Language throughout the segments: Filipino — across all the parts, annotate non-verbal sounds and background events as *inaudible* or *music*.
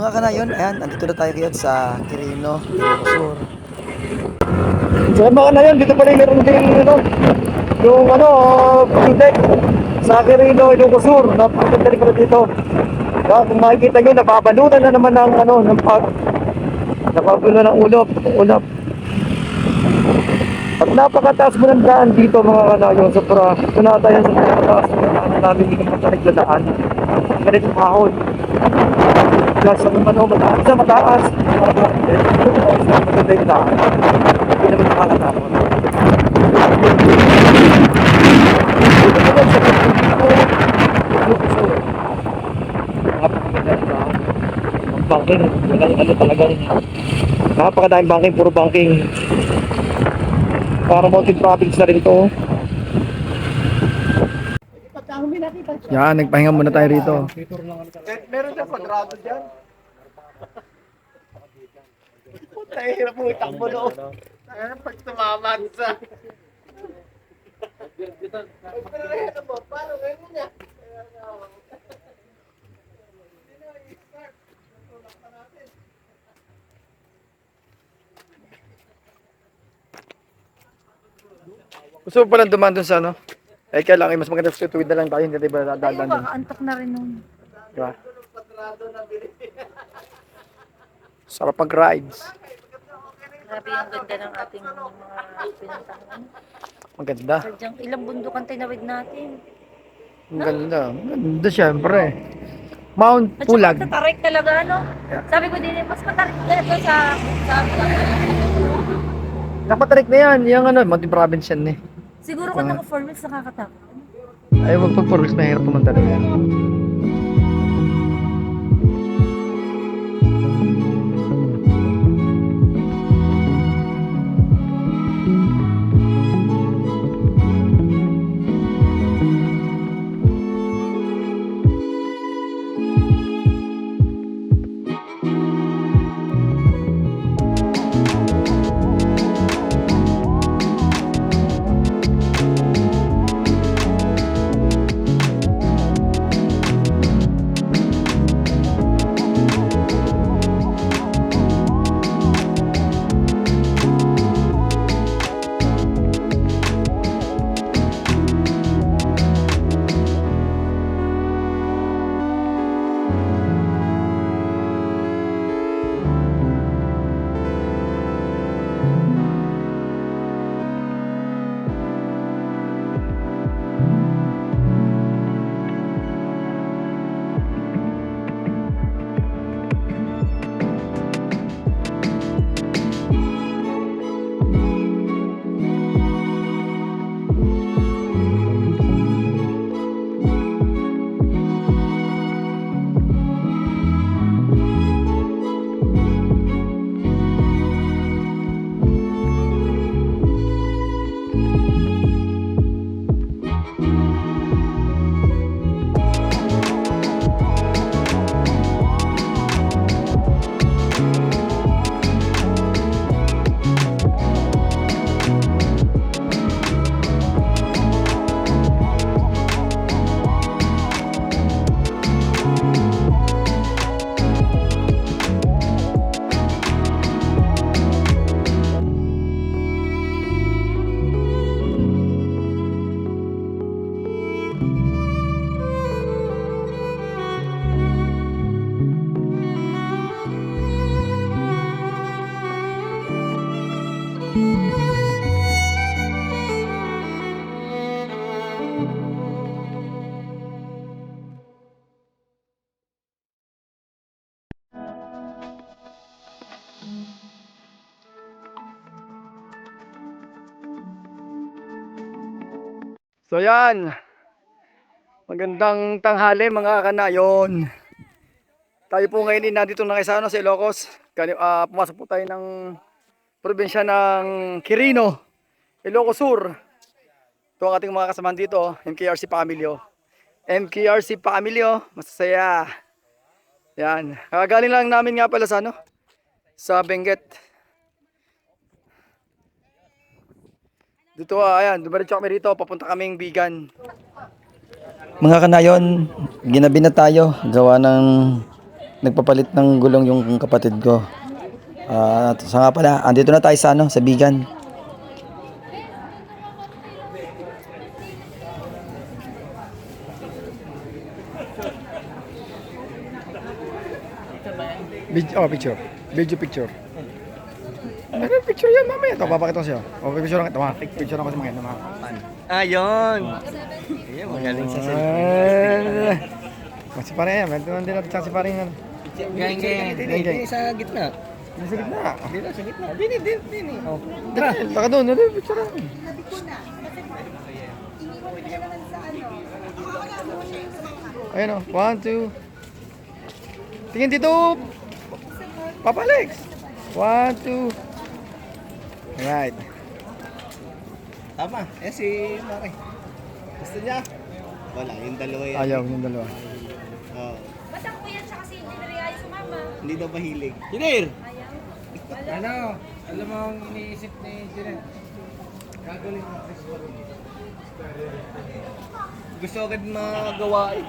Mga kanayon, ayan, nandito na tayo ngayon sa Quirino, Ilocos So mga na yun, dito pa rin meron din ano, yung ano, pag-deck sa Quirino, Ilocos Sur. Napakaganda rin pala dito. Kaya kung makikita nyo, napapalunan na naman ng ano, ng pag, napapalunan ng ulap, ulap. At napakataas mo ng daan dito mga kanayon, sobra. Ito na tayo sa napakataas mo ng daan namin yung matarik na daan. Kahon. Kaya sa mga ano, mataas sa mataas. Maganda yung daan. Hindi naman daan. Ang banking, ano talagang napakadaming banking, puro banking. Para mountain province na rin ito. Yan, nagpahinga muna tayo rito. Meron dyan kwadrado dyan. Puta, hirap mo itakbo no. Ano pag tumama sa... Gusto mo palang dumaan dun sa ano? Eh, kaya lang, eh, mas maganda sa tuwid na lang tayo, hindi ba Ayun, dadaan dun. baka antok na rin nun. Diba? Sarap pag-rides. Grabe yung ganda ng ating mga pinuntahan. Maganda. Sadyang ilang bundukan tinawid natin. Ang ganda. Ang Ganda syempre. Mount At Pulag. saka tatarik talaga, ano? Yeah. Sabi ko din, eh, mas matarik talaga sa... sa Nakatarik na yan. Yung ano, Mountain Province yan eh. Siguro kung naka 4 weeks nakakatakot. Ay, wag pag 4 weeks, mahirap pumunta na yan. So yan. Magandang tanghali mga kanayon. Tayo po ngayon ay nandito na kayo ano, sa Ilocos. Kani, ah, pumasok po tayo ng probinsya ng Quirino, Ilocos Sur. Ito ang ating mga kasamahan dito, MKRC Pamilyo. MKRC Pamilyo, masasaya. Yan. Kagaling lang namin nga pala sa ano, sa Benguet. Dito, ah, ayan, dumaritso kami rito, papunta kaming Bigan. Mga kanayon, ginabi na tayo, gawa ng nagpapalit ng gulong yung kapatid ko. Ah, sa nga pala, andito na tayo sa ano, sa Bigan. Video, oh, picture. Video picture. Ano picture yan mamaya? Ito, papakita ko sa'yo. O, picture lang ito. ma. Picture ako sa mga ito. Ayun. Ayun, magaling sa Ah, Kasi pare yan, meron din natin si pare yan. Gang, gang. Gang. sa gitna. Nasa gitna. Dito, sa gitna. Dini, dini, dini. Oh. Tara, taka doon. Ano yung picture lang? Ayun o, one, two. Tingin dito. Papa Alex. One, two. Alright. Tama. Eh, si Mare. Gusto niya? Wala, yung dalawa yan. Ayaw yung dalawa. Oh. Ba't ang kuya tsaka si Engineer ay sumama? Hindi daw mahilig. Hinir! Ano? Alam mo ang iniisip ni Jiren? Gagaling ng Christmas. Gusto agad magawa eh.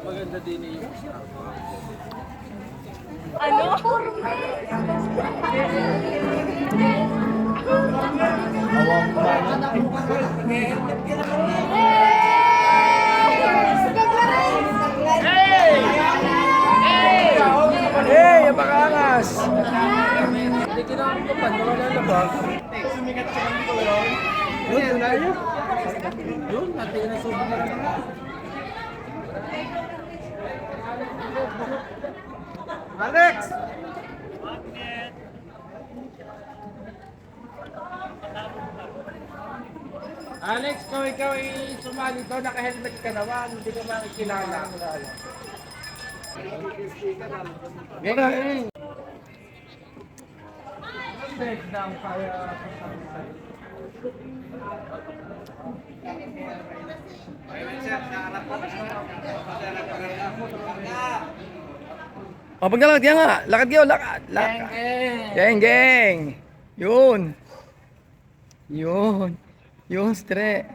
Maganda din eh. Hey, Na yun. Natin na subo na. Alex! Alex, kung ikaw ay sumali to, naka-helmet ka naman, hindi ka makikilala. Ganyan. Next down, kaya O, pag nalakad yan nga. Lakad kayo, lakad. Lakad. Geng, geng. Yun. Yun. Yun, stre.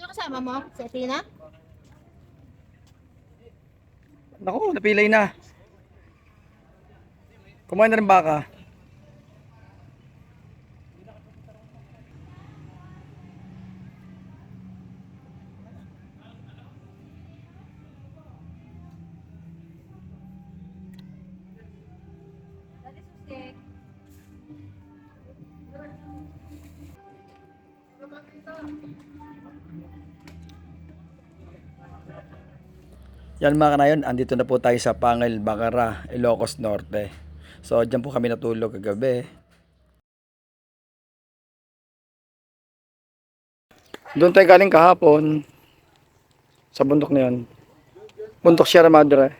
Sino kasama mo? Si Athena? Naku, napilay na. Kumain na rin baka. Yan mga kanayon, andito na po tayo sa Pangil, Bacara, Ilocos Norte. So, dyan po kami natulog kagabi. Doon tayo galing kahapon. Sa bundok na yun. Bundok Sierra Madre.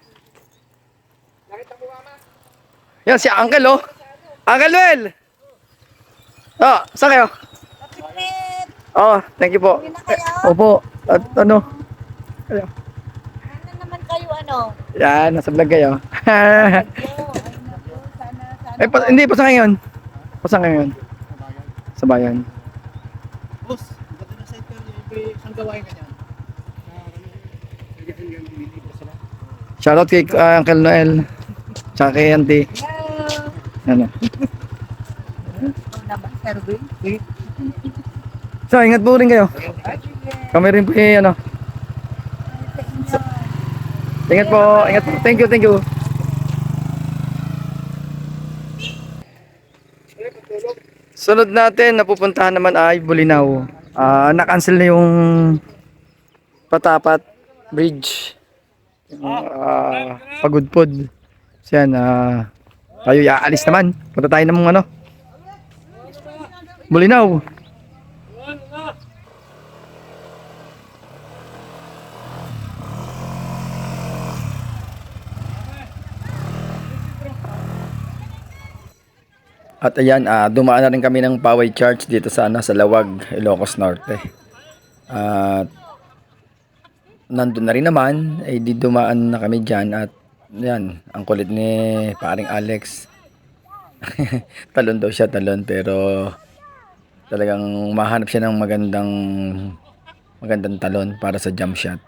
Yan si Uncle oh. Uncle Noel! Oh, saan kayo? Oh, thank you po. Eh, opo. At ano? Ano naman kayo ano? Yan, nasa vlog kayo. *laughs* Yo, ay naku, sana, sana. Eh, pa, hindi, pa sa ngayon. Pa sa ngayon. Sa bayan. Boss, ba't na side ka niya? Saan gawain ka niyan? Shoutout kay uh, Uncle Noel. Tsaka kay Auntie. Ano. Naman, Erwin. So, ingat po rin kayo. Kami rin po eh, ano. Ingat po, ingat po. Thank you, thank you. Sunod natin, napupuntahan naman ay Bulinaw. Ah, na-cancel na yung Patapat Bridge. Yung, ah, Pagudpod. So yan, ah, tayo iaalis naman. Punta tayo ng ano. Bulinaw. At ayan, ah, dumaan na rin kami ng Poway Church dito sa, ano, sa Lawag, Ilocos Norte. At nandun na rin naman, ay di dumaan na kami dyan at yan, ang kulit ni paring Alex. *laughs* talon daw siya, talon, pero talagang mahanap siya ng magandang magandang talon para sa jump shot.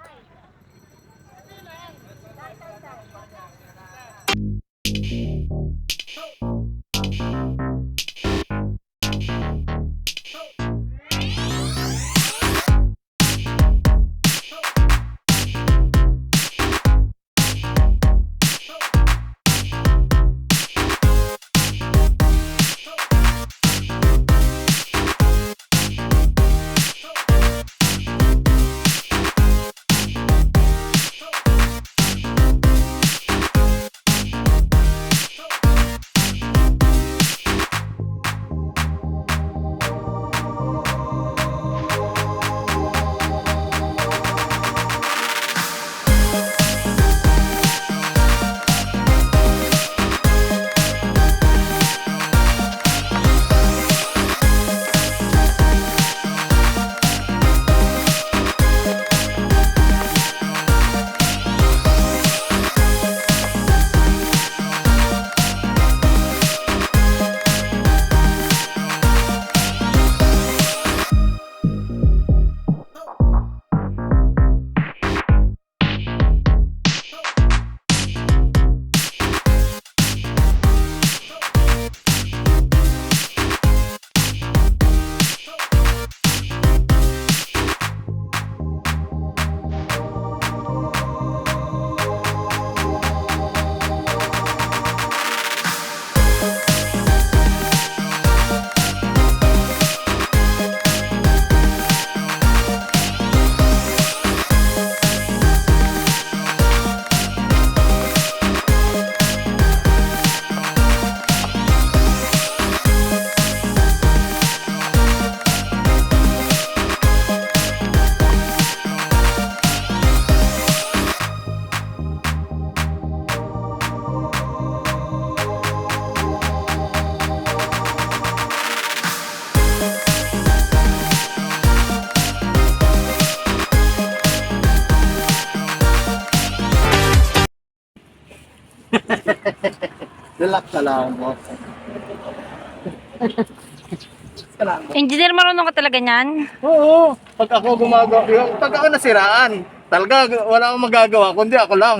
Engineer, marunong ka talaga niyan? Oo, pag ako gumagawa, yung pag ako nasiraan, talaga wala akong magagawa, kundi ako lang.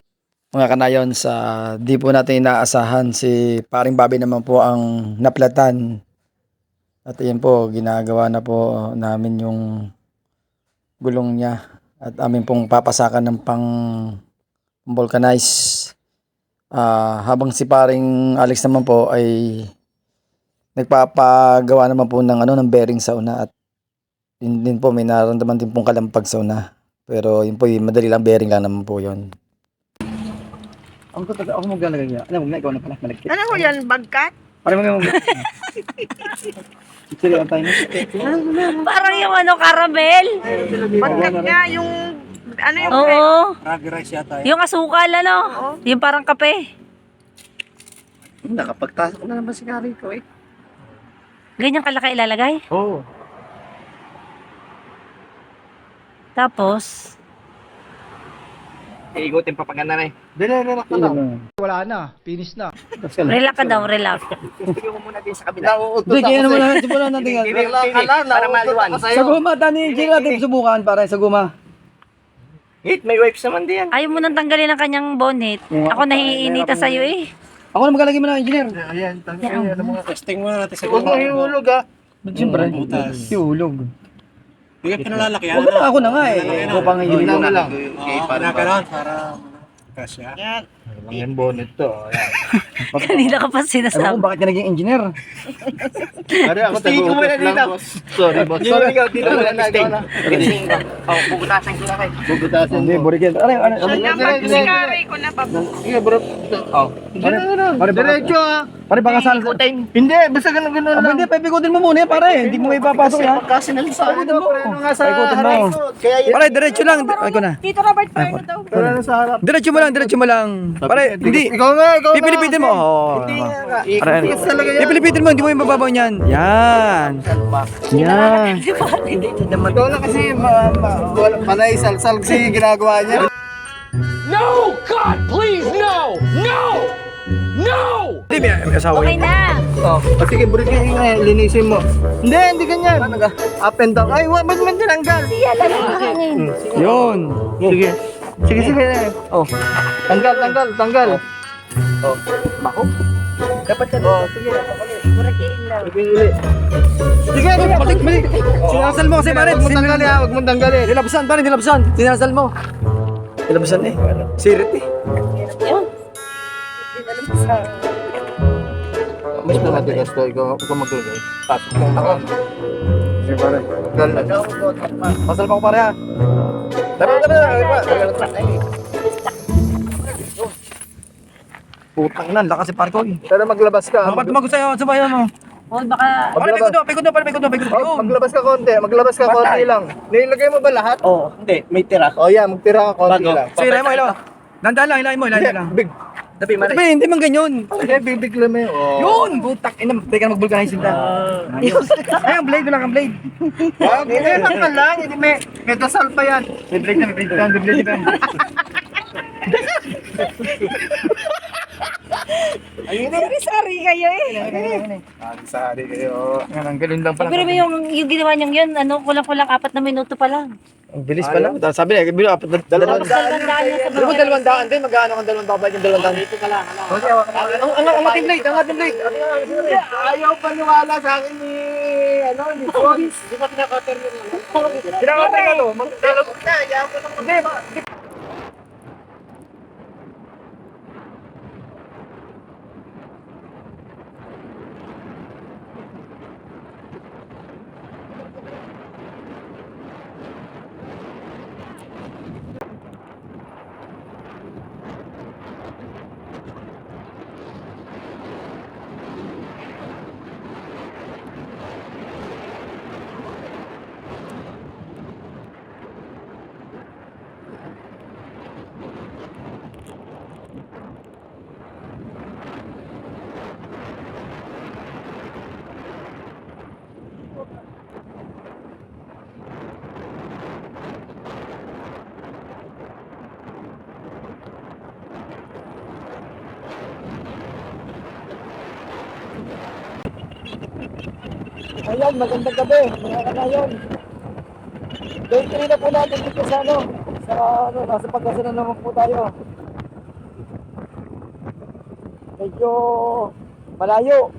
Mga kanayon sa di po natin inaasahan si paring Bobby naman po ang naplatan. At yun po, ginagawa na po namin yung gulong niya. At amin pong papasakan ng pang vulcanize. Ah, habang si paring Alex naman po ay nagpapagawa naman po ng ano ng bearing sa una at yun din po may nararamdaman din pong kalampag sa una. Pero yun po, yung madali lang bearing lang naman po yun. Ako talaga, ako maglalagay niya. Alam mo na, ikaw na pala, malagkit. Ano ho yan, bagkat? Parang mga mag... Sili ang tayo. Parang yung ano, caramel. Bagkat nga, yung, ano yung, Oo. Ragi rice yata Yung asukal, ano? Yung parang kape. Nakapagtasok na naman si Kari ko eh. Ganyan kalaki ilalagay. Oo. Tapos, Iikutin pa pag na eh. Dili, relax ka lang. Wala na, finish na. *laughs* relax ka daw, relax. Hindi mo muna din sa kabila. Nauutot Hindi, kaya naman natin simulan natin yan. Relax ka lang, para maliwan. Sa guma, Dani, hindi natin subukan para sa guma. Hit, may wipes naman din. Ayaw mo nang tanggalin ang kanyang bonnet. Ako nahiinita sa'yo eh. Ako na maglalagay mo na, engineer. Ayan, tanong ano mga testing muna natin sa Huwag mo ihulog ah. Siyempre, ihulog. Hindi ka pinalalakyan. Huwag na, ako na nga eh. Ikaw pang Yun ihulog. na lang. Okay, para para kasya. Lang yung bonnet to. Ayan. *laughs* Kanina ka pa ko sinasabi. bakit ka naging engineer. *laughs* Pare, ako tagutot lang, boss. Sorry, boss. Sorry, ikaw, dito na lang. Ikaw na. Oh, bubutasan ko na kayo. Bugutasin Hindi, burikin. Ano, ano, ano? Hanggang pag-discovery ko na pa. Sige, bro. Oh. Diretso, ah. Pare, baka sal. Hindi, basta ganun ganun Aba, lang. hindi, paipikutin mo muna yan, pare. Hindi mo ipapasok yan. Kasi sa ano, Paikutin mo. ano nga sa Paikutin mo. harap ko. Kaya yun. Pare, diretso lang. Ay ko na. Tito Robert Paino daw. Pero ano sa harap. Diretso mo lang, diretso mo lang. Pare, hindi. Ikaw nga, ikaw nga. Pipilipitin mo. Oo. Hindi nga. Pare, talaga yan. Pipilipitin mo, hindi mo yung mababaw niyan. Yan. Yan. Ikaw na kasi ma, ma, wala, panay salsal kasi ginagawa niya. No! God, please, may may asawa Okay yun. na. Oh, oh sige, burikin nga, linisin mo. Hindi, hindi ganyan. Up and down. Ay, wag mo tinanggal. Yan, ano yung hangin? Yun. Sige. Sige, sige. Oh. Tanggal, tanggal, tanggal. Oh. Bako. Dapat ka. Oh, sige. Burakin lang. Sige, uli. Sige, sige. Balik, balik. Sinasal mo kasi, pare. Huwag mo tanggalin ha, huwag mo tanggalin. Nilabsan, pare, nilabsan. Sinasal mo. Nilabsan eh. Sirit eh. Yun. Mas na natin gusto, ikaw, ikaw maglagay. Tapos ako. Sige, pare. Na. Pasal pa ko, pare ha. Tara, tara, tara. Putang ina, lakas si pare ko eh. Pero maglabas ka. Bakit tumago sa'yo? Sa bayan mo? Oh, baka... Pare, doon, pikot doon, pare, pikot doon, pikot Oh, doon. maglabas ka konti, maglabas ka konti lang. Nilagay mo ba lahat? Oo, hindi. May tira. Oh, yeah, magtira ka konti lang. Sige, mo, hilahin mo. Dandan lang, hilahin mo, hilahin mo lang. Big. Tapi man. Sabi, hindi man ganyan. Eh, bibig lang mo. Oh. Yun! Butak, ina, teka na mag-vulcanize yung Ayun. Ay, ang blade, wala kang blade. Wag, hindi lang ka lang. Hindi may, may dasal pa yan. May blade na, may blade na, may blade na. *laughs* Sari-sari kayo eh. Ah, sari kayo. Yan, ang galing lang pala. Pero may yung, yung ginawa niyang yun, ano, kulang-kulang apat na minuto pa lang. Ang bilis pala. Sabi niya, bilo, apat na dalawang daan Di ba dalawang daan din? Magkano ang dalawang babay yung dalawang daan? Dito ka lang. Ang ang ang ating blade, ang ating blade. Ayaw paniwala sa akin ni, ano, ni Boris. Di ba pinaka-order yun? Kinaka-order ka to. Dalawag na, ayaw ko naman. Hindi, Ayan, magandang gabi. Mga kanayon. Day 3 na po natin dito sa ano. Sa ano, nasa pagkasinan naman po tayo. Medyo malayo.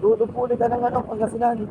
Dulo po ng ano, Pangasinan.